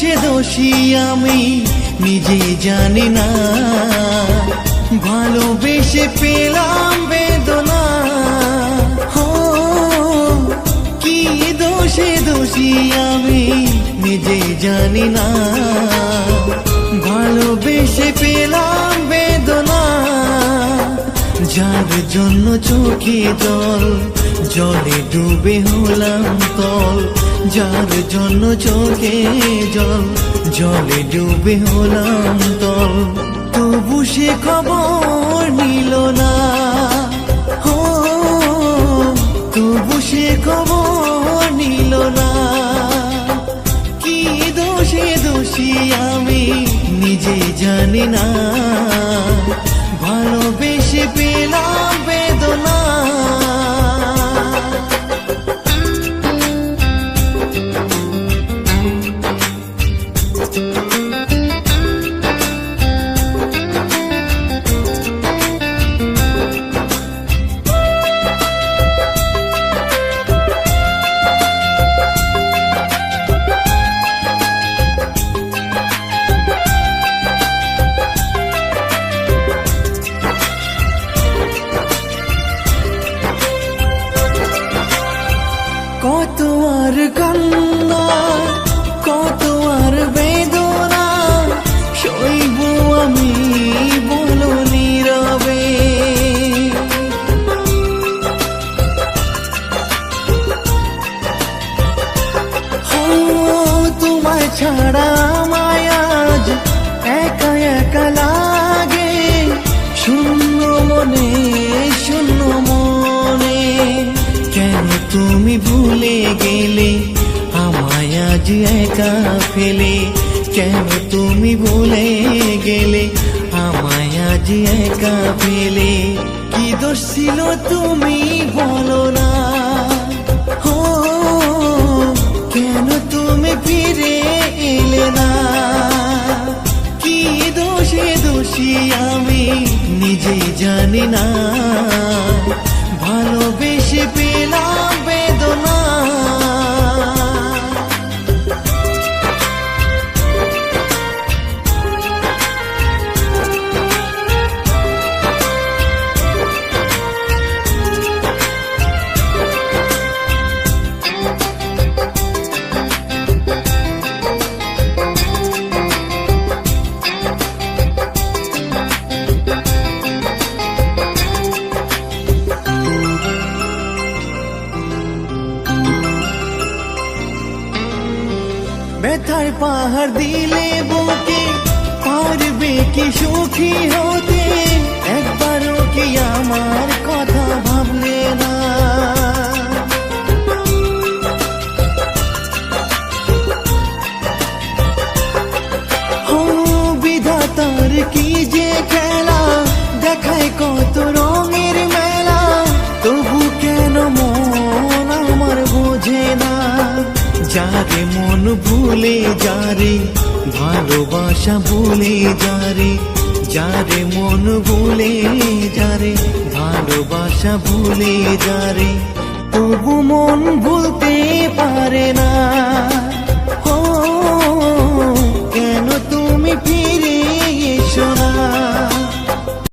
দোষী আমি নিজে জানি না। ভালোবেসে পেলাম বেদনা। হো, কি দোষে দোষী আমি নিজে জানি না। ভালোবেসে পেলাম বেদনা। যার জন্য চোখে জল জলে ডুবে হলাম তল, যার জন্য চোখে জল। জলে ডুবে হলাম তল, তবু সে খবর নিল না। হো, তবু সে খবর নিল না। কি দোষে দোষী আমি নিজে জানি না। ভালোবেসে পেলাম কত আর কান্না কত আর বেদনা, সইব আমি বলো নীরবে। তোমায় ছাড়া মায়াজ একা একা লাগে, শূন্য মনে তুমি ভুলে গেলে, আমায় আজ একা ফেলে। কেন তুমি ভুলে গেলে, আমায় আজ একা ফেলে। কি দোষ ছিল তুমি বলো না? ব্যথার পাহাড় দিলে বুকে পারবে কি সুখী হতে একবারও কি আমার কথা ভাবলে না? বিধাতার কি যে খেলা? দেখায় কত রঙের মেলা। তবু কেন মন আমার বোঝে না? যারে মন ভুলে যারে ভালোবাসা ভুলে যারে যারে মন ভুলে যারে ভালোবাসা ভুলে যারে তবু মন ভুলতে